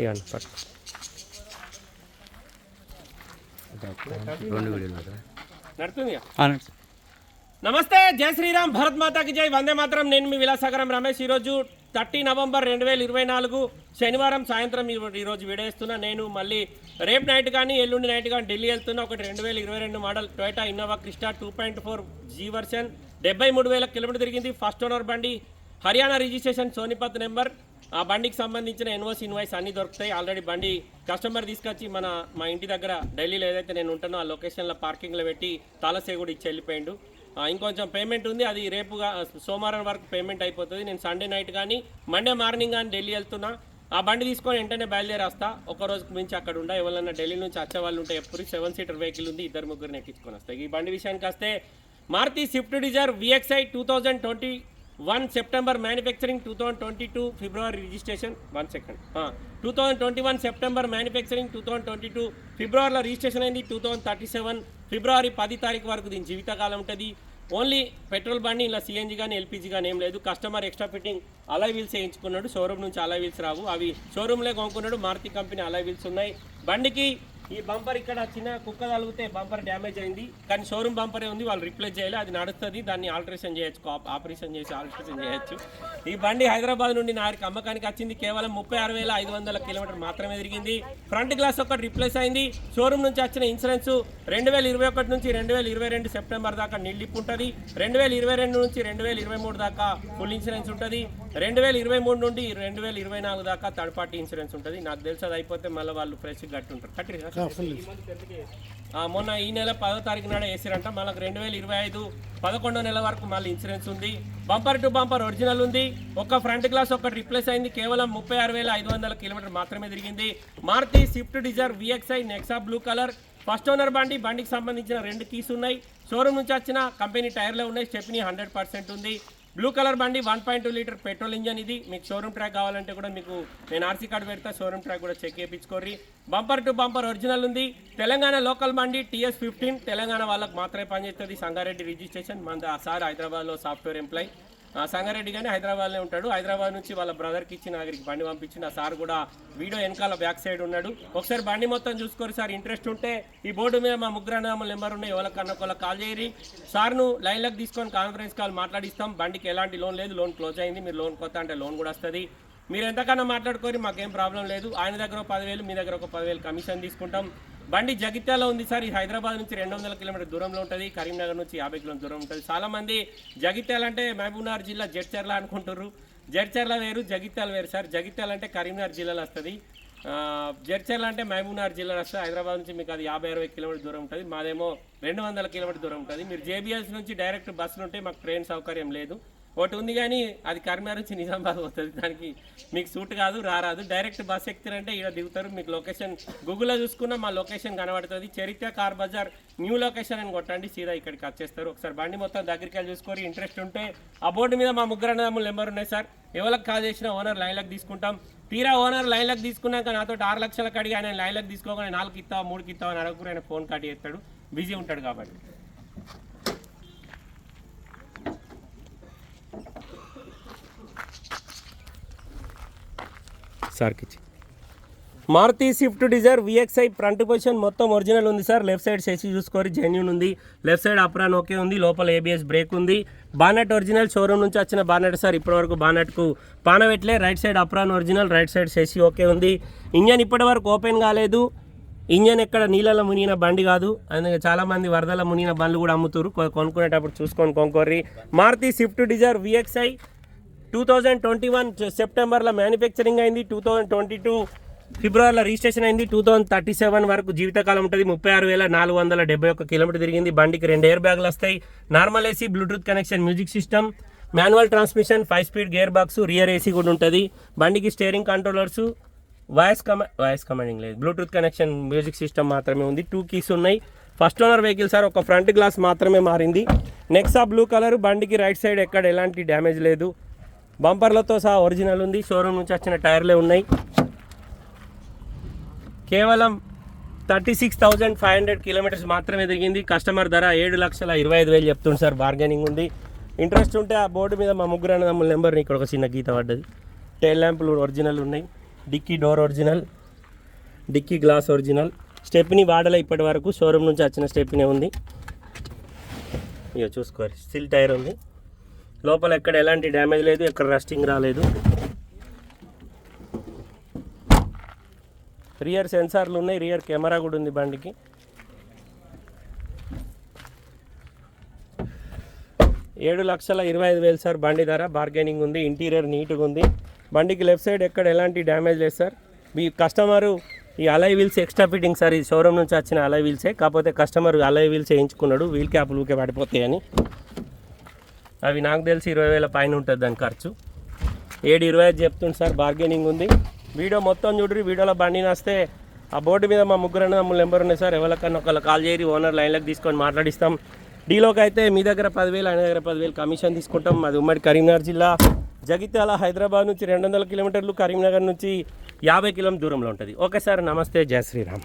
ఇవ్వండి పట్టు నమస్తే జై శ్రీరామ్ భరత్ మాతాకి జై. వందే మాత్రం. నేను మీ విలాసాగరం రమేష్. ఈరోజు థర్టీ నవంబర్ రెండు వేల ఇరవై నాలుగు శనివారం సాయంత్రం ఈ- ఈరోజు వీడేస్తున్నా నేను మళ్ళీ రేపు నైట్ కానీ ఎల్లుండి నైట్ కానీ ఢిల్లీ వెళ్తున్నా. ఒకటి రెండు వేల ఇరవై రెండు model Toyota Innova Crysta two point four G version. డెబ్బై మూడు వేల కిలోమీటర్ తిరిగింది. ఫస్ట్ ఓనర్ బండి. Haryana registration Sonipat number. ఆ బండికి సంబంధించిన ఎన్ఓసి ఇన్వాయిస్ అన్ని దొరుకుతాయి. ఆల్రెడీ బండి కస్టమర్ తీసుకొచ్చి మన మా ఇంటి దగ్గర ఢిల్లీలో ఏదైతే నేను ఉంటానో ఆ లొకేషన్లో పార్కింగ్లో పెట్టి తలసే కూడా ఇచ్చి వెళ్ళిపోయిండు. ఇంకొంచెం పేమెంట్ ఉంది. అది రేపుగా సోమవారం వరకు పేమెంట్ అయిపోతుంది. నేను సండే నైట్ కానీ మండే మార్నింగ్ కానీ ఢిల్లీ వెళ్తున్నా. ఆ బండి తీసుకొని వెంటనే బయలుదేరేస్తా. ఒక రోజుకు మించి అక్కడ ఉండ. ఎవరన్నా ఢిల్లీ నుంచి వచ్చే వాళ్ళు ఉంటే ఎప్పుడు సెవెన్ సీటర్ వెహికల్ ఉంది ఇద్దరు ముగ్గురు ఎక్కించుకొని వస్తాయి. ఈ బండి విషయానికి వస్తే Maruti Swift Dzire VXI two thousand twenty one September manufacturing two thousand twenty two February registration. One second. Two thousand twenty one September manufacturing two thousand twenty two ఫిబ్రవరిలో రిజిస్ట్రేషన్ అయింది two thousand thirty seven February పది తారీఖు వరకు దీని జీవితకాలం ఉంటుంది. Only petrol బండి ఇలా సిఎన్జి కానీ ఎల్పిజి కానీ ఏం లేదు. Customer extra fitting alloy wheels వేయించుకున్నాడు. Showroom నుంచి అలై వీల్స్ రావు. అవి షోరూమ్లే కొనుక్కున్నాడు. మారుతి కంపెనీ అలై వీల్స్ ఉన్నాయి. బండికి ఈ బంపర్ ఇక్కడ చిన్న కుక్క తగిలితే బంపర్ డ్యామేజ్ అయింది. కానీ షోరూమ్ బంపరే ఉంది వాళ్ళు రిప్లేస్ చేయాలి అది నడుస్తుంది దాన్ని ఆల్టరేషన్ చేయొచ్చు ఆపరేషన్ చేసి ఆల్టరేషన్ చేయొచ్చు. ఈ బండి హైదరాబాద్ నుండి నారికి అమ్మకానికి వచ్చింది కేవలం ముప్పై ఆరు వేల ఐదు వందల కిలోమీటర్ మాత్రమే తిరిగింది. ఫ్రంట్ గ్లాస్ ఒకటి రిప్లేస్ అయింది. షోరూమ్ నుంచి వచ్చిన ఇన్సూరెన్స్ రెండు వేల ఇరవై ఒకటి నుంచి రెండు వేల ఇరవై రెండు సెప్టెంబర్ దాకా నిల్లిప్పు ఉంటుంది రెండు వేల ఇరవై రెండు నుంచి రెండు వేల ఇరవై మూడు దాకా ఫుల్ ఇన్సూరెన్స్ ఉంటుంది. రెండు వేల ఇరవై మూడు నుండి రెండు వేల ఇరవై నాలుగు దాకా థర్డ్ పార్టీ ఇన్సూరెన్స్ ఉంటుంది. నాకు తెలిసి అది అయిపోతే మళ్ళీ వాళ్ళు ఫ్రెష్ గట్టి ఉంటారు కట్టి ఆ, మొన్న ఈ నెల పదో తారీఖు నాడే వేసారంట. మళ్ళీ రెండు వేల ఇరవై ఐదు పదకొండో నెల వరకు మళ్ళీ ఇన్సూరెన్స్ ఉంది. బంపర్ టు బంపర్ ఒరిజినల్ ఉంది. ఒక ఫ్రంట్ గ్లాస్ ఒకటి రిప్లేస్ అయింది. కేవలం ముప్పై ఆరు వేల ఐదు వందల కిలోమీటర్ మాత్రమే తిరిగింది. Maruti Swift Dzire VXI Nexa blue colour first owner బండి బండికి సంబంధించిన రెండు కీస్ ఉన్నాయి. షోరూమ్ నుంచి వచ్చిన కంపెనీ టైర్లే ఉన్నాయి. స్టెప్నీ హండ్రెడ్ పర్సెంట్ ఉంది. బ్లూ కలర్ బండి one point two litre petrol engine ఇది. మీకు షోరూమ్ ట్రాక్ కావాలంటే కూడా మీకు నేను ఆర్సీ కార్డు పెడతా షోరూమ్ ట్రాక్ కూడా చెక్ చేయించుకోర్రి. బంపర్ టు బంపర్ ఒరిజినల్ ఉంది. తెలంగాణ లోకల్ బండి టీఎస్ ఫిఫ్టీన్. తెలంగాణ వాళ్ళకి మాత్రమే పనిచేస్తుంది. సంగారెడ్డి రిజిస్ట్రేషన్ మన సార్ హైదరాబాద్లో సాఫ్ట్వేర్ ఎంప్లాయ్. సంగారెడ్డి కానీ హైదరాబాద్లో ఉంటాడు. హైదరాబాద్ నుంచి వాళ్ళ బ్రదర్కి ఇచ్చి నాగరికి బండి పంపించిన ఆ సార్ కూడా వీడియో వెనకాల బ్యాక్ సైడ్ ఉన్నాడు. ఒకసారి బండి మొత్తం చూసుకోరు సార్ ఇంట్రెస్ట్ ఉంటే ఈ బోర్డు మీద మా ముగ్గురు నెంబర్ ఉన్నాయి. ఎవరికన్నా ఒకళ్ళ కాల్ చేయరి సార్ను లైన్లకు తీసుకొని కాన్ఫరెన్స్ కాల్ మాట్లాడిస్తాం. బండికి ఎలాంటి లోన్ లేదు. లోన్ క్లోజ్ అయింది. మీరు లోన్ కొత్త అంటే లోన్ కూడా వస్తుంది. మీరు ఎంతకన్నా మాట్లాడుకొని మాకేం ప్రాబ్లం లేదు. ఆయన దగ్గర ఒక పదివేలు మీ దగ్గర ఒక పదివేలు కమిషన్ తీసుకుంటాం. బండి జగిత్యాల ఉంది సార్. ఈ హైదరాబాద్ నుంచి రెండు వందల కిలోమీటర్ దూరంలో ఉంటుంది. కరీంనగర్ నుంచి యాభై కిలోమీటర్ దూరం ఉంటుంది. చాలామంది జగిత్యాల అంటే మహబూబ్నగర్ జిల్లా జడ్చర్ల అనుకుంటారు జడ్చర్ల వేరు జగిత్యాల వేరు సార్. జగిత్యాల అంటే కరీంనగర్ జిల్లాలో వస్తుంది. జడ్చర్ల అంటే మహబూబ్నగర్ జిల్లాలో వస్తుంది హైదరాబాద్ నుంచి మీకు అది యాభై అరవై కిలోమీటర్ దూరం ఉంటుంది. మాదేమో రెండు వందల కిలోమీటర్ దూరం ఉంటుంది. మీరు జేబీఎస్ నుంచి డైరెక్ట్ బస్సులు ఉంటే మాకు ట్రైన్ సౌకర్యం లేదు. ఒకటి ఉంది కానీ అది కర్మారు నుంచి నిజామాబాద్ వస్తుంది దానికి మీకు సూట్ కాదు రారాదు. డైరెక్ట్ బస్ ఎక్కుతారంటే ఇక్కడ దిగుతారు. మీకు లొకేషన్ గూగుల్లో చూసుకున్నా మా లొకేషన్ కనబడుతుంది. చరిత్ర కార్ బజార్ న్యూ లొకేషన్ అని కొట్టండి. సీదా ఇక్కడికి వచ్చేస్తారు. ఒకసారి బండి మొత్తం దగ్గరికి వెళ్ళి చూసుకొని ఇంట్రెస్ట్ ఉంటే ఆ బోర్డు మీద మా ముగ్గురు అన్నదమ్ములు నెంబర్ ఉన్నాయి సార్. ఎవరికి కాల్ చేసినా ఓనర్ లైన్లకు తీసుకుంటాం. తీరా ఓనర్ లైన్లకు తీసుకున్నాక నాతో ఆరు లక్షలకు అడిగి ఆయన లైన్లకు తీసుకోగానే నాలుగు ఇస్తావా మూడుకి ఇస్తావా అని అడగకుండా ఆయన ఫోన్ కట్ చేస్తాడు. బిజీ ఉంటాడు కాబట్టి. సార్కి ఇచ్చి Maruti Swift Dzire VXI front position మొత్తం ఒరిజినల్ ఉంది సార్. లెఫ్ట్ సైడ్ సెసి చూసుకోరి జెన్యున్ ఉంది. లెఫ్ట్ సైడ్ అప్రాన్ ఓకే ఉంది. లోపల ఏబిఎస్ బ్రేక్ ఉంది. బానెట్ ఒరిజినల్ షోరూమ్ నుంచి వచ్చిన బానెట్ సార్ ఇప్పటివరకు బానెట్కు పానవెట్లే right side apron original right side సెసి okay ఉంది. ఇంజన్ ఇప్పటివరకు ఓపెన్ కాలేదు. ఇంజన్ ఎక్కడ నీళ్ళలో మునిగిన బండి కాదు. అందుకే చాలామంది వరదల మునిగిన బండ్లు కూడా అమ్ముతారు కొనుక్కునేటప్పుడు చూసుకొని కొనుక్కోర్రి. Maruti Swift Dzire VXI two thousand twenty one సెప్టెంబర్లో మ్యానుఫ్యాక్చరింగ్ అయింది టూ థౌజండ్ ట్వంటీ టూ ఫిబ్రవరిలో రిజిస్ట్రేషన్ అయింది టూ థౌజండ్ థర్టీ సెవెన్ వరకు జీవితకాలం ఉంటుంది ముప్పై ఆరు వేల నాలుగు వందల డెబ్బై ఒక్క కిలోమీటర్ తిరిగింది బండికి రెండు ఎయిర్ బ్యాగులు వస్తాయి normal AC Bluetooth connection music system manual transmission five speed gear box rear AC కూడా ఉంటుంది బండికి స్టేరింగ్ కంట్రోలర్స్ వాయిస్ కమా వాయిస్ కమాండింగ్ లేదు బ్లూటూత్ కనెక్షన్ మ్యూజిక్ సిస్టమ్ మాత్రమే ఉంది టూ కీస్ ఉన్నాయి ఫస్ట్ ఓనర్ వెహికల్ సార్ ఒక ఫ్రంట్ గ్లాస్ మాత్రమే మారింది నెక్స్ట్ ఆ బ్లూ కలర్ బండికి రైట్ సైడ్ ఎక్కడ ఎలాంటి డ్యామేజ్ లేదు బంపర్లతో సహా ఒరిజినల్ ఉంది. షోరూమ్ నుంచి వచ్చిన టైర్లే ఉన్నాయి. కేవలం thirty six thousand five hundred kilometres మాత్రమే తిరిగింది. కస్టమర్ ధర ఏడు లక్షల ఇరవై ఐదు వేలు చెప్తుంది సార్ బార్గెనింగ్ ఉంది. ఇంట్రెస్ట్ ఉంటే ఆ బోర్డు మీద మా ముగ్గురు అన్నదమ్ముల నెంబర్ ఇక్కడ ఒక చిన్న గీత పడ్డది. టైల్ ల్యాంపులు ఒరిజినల్ ఉన్నాయి. Dicky door original dicky glass original stepney వాడలే ఇప్పటి వరకు. షోరూమ్ నుంచి వచ్చిన స్టెప్నే ఉంది. ఇక చూసుకోవాలి. స్టిల్ టైర్ ఉంది. లోపల ఎక్కడ ఎలాంటి డ్యామేజ్ లేదు ఎక్కడ రస్టింగ్ రాలేదు. రియర్ సెన్సార్లు ఉన్నాయి రియర్ కెమెరా కూడా ఉంది బండికి. ఏడు లక్షల ఇరవై ఐదు వేలు సార్ బండి ధర బార్గెనింగ్ ఉంది ఇంటీరియర్ నీట్గా ఉంది. బండికి లెఫ్ట్ సైడ్ ఎక్కడ ఎలాంటి డ్యామేజ్ లేదు సార్. మీ కస్టమరు ఈ alloy wheels extra fitting sir ఈ షోరూమ్ నుంచి వచ్చిన అలై వీల్సే కాకపోతే కస్టమర్ అలై వీల్స్ వేయించుకున్నాడు వీల్ క్యాప్లు ఊకే పడిపోతాయని. అవి నాకు తెలిసి ఇరవై వేల పైన ఉంటుంది దాని ఖర్చు. ఏడు ఇరవై ఐదు చెప్తుంది సార్ బార్గెనింగ్ ఉంది. వీడియో మొత్తం చూడ్రి వీడియోలో బండి నస్తే ఆ బోర్డు మీద మా ముగ్గురు మూడు నెంబర్ ఉన్నాయి సార్. ఎవరికన్నా ఒకళ్ళు కాల్ చేయరి ఓనర్ లైన్లోకి తీసుకొని మాట్లాడిస్తాం. డీలోకి అయితే మీ దగ్గర పదివేలు ఆయన దగ్గర పదివేలు కమిషన్ తీసుకుంటాం. మాది ఉమ్మడి కరీంనగర్ జిల్లా. జగిత్యాల హైదరాబాద్ నుంచి రెండు వందల కిలోమీటర్లు కరీంనగర్ నుంచి యాభై కిలోమీటర్ దూరంలో ఉంటుంది. ఓకే సార్ నమస్తే జయ శ్రీరామ్.